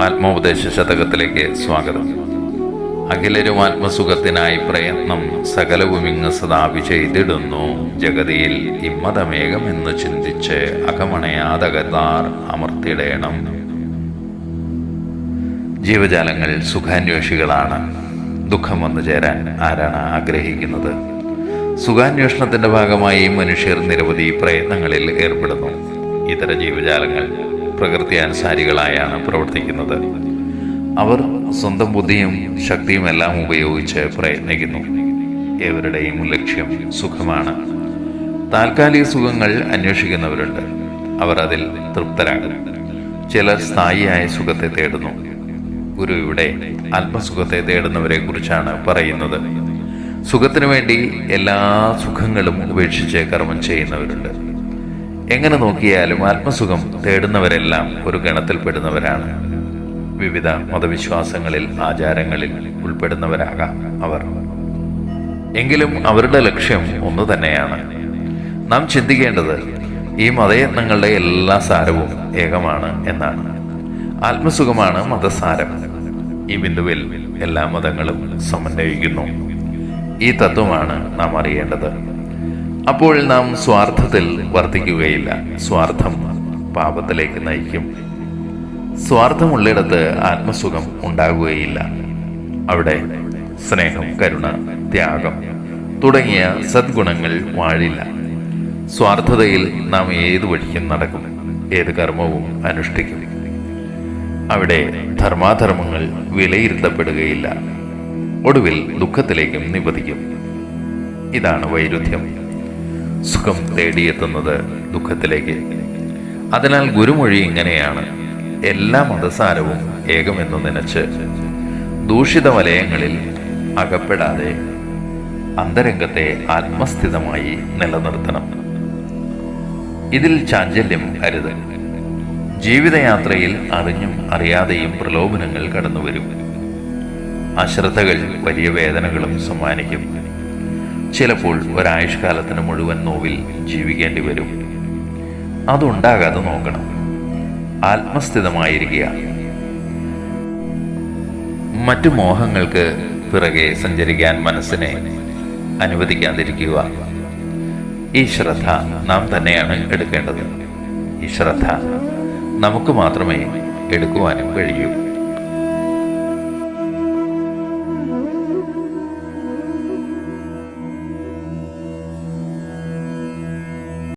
ആത്മോപദേശ ശതകത്തിലേക്ക് സ്വാഗതം. അഖിലരും ആത്മസുഖത്തിനായി പ്രയത്നം സകലവും ഇങ്ങ് സദാപി ചെയ്തിടുന്നു ജഗതിയിൽ ഇമ്മതമേകമെന്ന് ചിന്തിച്ച് അകമണയാതകതാർ അമർത്തിടേണം. ജീവജാലങ്ങൾ സുഖാന്വേഷികളാണ്. ദുഃഖം വന്നു ചേരാൻ ആരാണ് ആഗ്രഹിക്കുന്നത്? സുഖാന്വേഷണത്തിന്റെ ഭാഗമായി മനുഷ്യർ നിരവധി പ്രയത്നങ്ങളിൽ ഏർപ്പെടുന്നു. ഇതര ജീവജാലങ്ങൾ പ്രകൃതിയാനുസാരികളായാണ് പ്രവർത്തിക്കുന്നത്. അവർ സ്വന്തം ബുദ്ധിയും ശക്തിയും എല്ലാം ഉപയോഗിച്ച് പ്രയത്നിക്കുന്നു. ഏവരുടെയും ലക്ഷ്യം സുഖമാണ്. താൽക്കാലിക സുഖങ്ങൾ അന്വേഷിക്കുന്നവരുണ്ട്. അവർ അതിൽ തൃപ്തരാകും. ചിലർ സ്ഥായിയായ സുഖത്തെ തേടുന്നു. ഗുരു ഇവിടെ ആത്മസുഖത്തെ തേടുന്നവരെ കുറിച്ചാണ് പറയുന്നത്. സുഖത്തിനു വേണ്ടി എല്ലാ സുഖങ്ങളും ഉപേക്ഷിച്ച് കർമ്മം ചെയ്യുന്നവരുണ്ട്. എങ്ങനെ നോക്കിയാലും ആത്മസുഖം തേടുന്നവരെല്ലാം ഒരു ഗണത്തിൽപ്പെടുന്നവരാണ്. വിവിധ മതവിശ്വാസങ്ങളിൽ ആചാരങ്ങളിൽ ഉൾപ്പെടുന്നവരാകാം അവർ. എങ്കിലും അവരുടെ ലക്ഷ്യം ഒന്നു തന്നെയാണ്. നാം ചിന്തിക്കേണ്ടത് ഈ മതയത്നങ്ങളുടെ എല്ലാ സാരവും ഏകമാണ് എന്നാണ്. ആത്മസുഖമാണ് മതസാരം. ഈ ബിന്ദുവിൽ എല്ലാ മതങ്ങളും സമന്വയിക്കുന്നു. ഈ തത്വമാണ് നാം അറിയേണ്ടത്. അപ്പോൾ നാം സ്വാർത്ഥത്തിൽ വർദ്ധിക്കുകയില്ല സ്വാർത്ഥം പാപത്തിലേക്ക് നയിക്കും. സ്വാർത്ഥമുള്ളിടത്ത് ആത്മസുഖം ഉണ്ടാകുകയില്ല. അവിടെ സ്നേഹം കരുണ ത്യാഗം തുടങ്ങിയ സദ്ഗുണങ്ങൾ വാഴില്ല. സ്വാർത്ഥതയിൽ നാം ഏത് വഴിക്കും നടക്കും ഏത് കർമ്മവും അനുഷ്ഠിക്കും. അവിടെ ധർമാധർമ്മങ്ങൾ വിലയിരുത്തപ്പെടുകയില്ല. ഒടുവിൽ ദുഃഖത്തിലേക്കും നിപതിക്കും ഇതാണ് വൈരുദ്ധ്യം. സുഖം തേടിയെത്തുന്നത് ദുഃഖത്തിലേക്ക്. അതിനാൽ ഗുരുമൊഴി ഇങ്ങനെയാണ്. എല്ലാ മതസാരവും ഏകമെന്ന് നനച്ച് ദൂഷിത വലയങ്ങളിൽ അകപ്പെടാതെ അന്തരംഗത്തെ ആത്മസ്ഥിതമായി നിലനിർത്തണം. ഇതിൽ ചാഞ്ചല്യം അരുത്. ജീവിതയാത്രയിൽ അറിഞ്ഞും അറിയാതെയും പ്രലോഭനങ്ങൾ കടന്നുവരും. അശ്രദ്ധകൾ വലിയ വേദനകളും സമ്മാനിക്കും. ചിലപ്പോൾ ഒരായുഷ്കാലത്തിന് മുഴുവൻ നോവിൽ ജീവിക്കേണ്ടി വരും. അതുണ്ടാകാതെ നോക്കണം. ആത്മസ്ഥിതമായിരിക്കുക മറ്റു മോഹങ്ങൾക്ക് പിറകെ സഞ്ചരിക്കാൻ മനസ്സിനെ അനുവദിക്കാതിരിക്കുക. ഈ ശ്രദ്ധ നാം തന്നെയാണ് എടുക്കേണ്ടത്. ഈ ശ്രദ്ധ നമുക്ക് മാത്രമേ എടുക്കുവാനും കഴിയൂ.